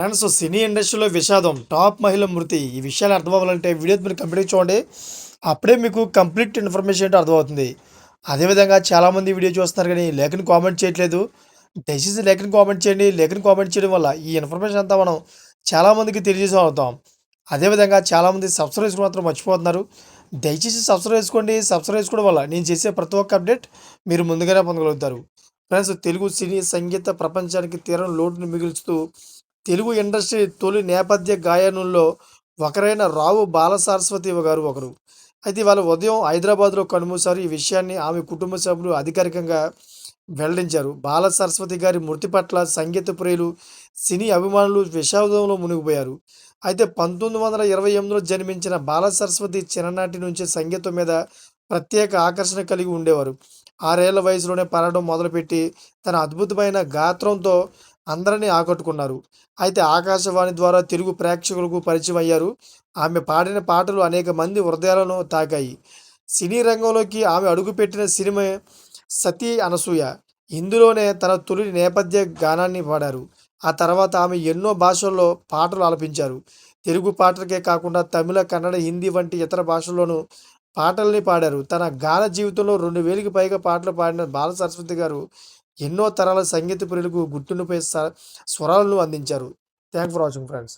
Friends సినీ ఇండస్ట్రీలో విషాదం top మహిళ మృతి ఈ విషయాలు అర్థం అవ్వాలంటే వీడియో మీరు కంప్లీట్ చూడండి. అప్పుడే మీకు కంప్లీట్ ఇన్ఫర్మేషన్ ఏంటో అర్థమవుతుంది. అదేవిధంగా చాలామంది వీడియో చూస్తున్నారు కానీ లేఖని కామెంట్ చేయట్లేదు. దయచేసి లేఖని కామెంట్ చేయండి. లేఖని కామెంట్ చేయడం వల్ల ఈ ఇన్ఫర్మేషన్ అంతా మనం చాలామందికి తెలియజేసి అవుతాం. అదేవిధంగా చాలామంది సబ్స్క్రైబ్ మాత్రం మర్చిపోతున్నారు. దయచేసి సబ్స్క్రైబ్ చేసుకోండి. సబ్స్క్రైబ్ చేసుకోవడం వల్ల నేను చేసే ప్రతి ఒక్క అప్డేట్ మీరు ముందుగానే పొందగలుగుతారు. ఫ్రెండ్స్ తెలుగు సినీ సంగీత ప్రపంచానికి తీరం లోటును మిగుల్చుతూ తెలుగు ఇండస్ట్రీ తొలి నేపథ్య గాయనుల్లో ఒకరైన రావు బాలసరస్వతి గారు ఒకరు. అయితే వాళ్ళ ఉదయం హైదరాబాద్లో కనుమూశారు. ఈ విషయాన్ని ఆమె కుటుంబ సభ్యులు అధికారికంగా వెల్లడించారు. బాల సరస్వతి గారి మృతి పట్ల సంగీత ప్రియులు సినీ అభిమానులు విషాదంలో మునిగిపోయారు. అయితే పంతొమ్మిది వందల ఇరవై ఎనిమిదిలో జన్మించిన బాల సరస్వతి చిన్ననాటి నుంచి సంగీతం మీద ప్రత్యేక ఆకర్షణ కలిగి ఉండేవారు. ఆరేళ్ళ వయసులోనే పాడడం మొదలుపెట్టి తన అద్భుతమైన గాత్రంతో అందరినీ ఆకట్టుకున్నారు. అయితే ఆకాశవాణి ద్వారా తెలుగు ప్రేక్షకులకు పరిచయం అయ్యారు ఆమె పాడిన పాటలు అనేక మంది హృదయాలను తాకాయి. సినీ రంగంలోకి ఆమె అడుగుపెట్టిన సినిమా సతీ అనసూయ. ఇందులోనే తన తొలి నేపథ్య గానాన్ని పాడారు. ఆ తర్వాత ఆమె ఎన్నో భాషల్లో పాటలు ఆలపించారు. తెలుగు పాటలకే కాకుండా తమిళ కన్నడ హిందీ వంటి ఇతర భాషల్లోనూ పాటల్ని పాడారు. తన గాన జీవితంలో రెండు వేలకి పైగా పాటలు పాడిన బాల సరస్వతి గారు ఎన్నో తరాల సంగీత ప్రియులకు గుర్తుండిపోయే స్వరాలను అందించారు. Thank for watching friends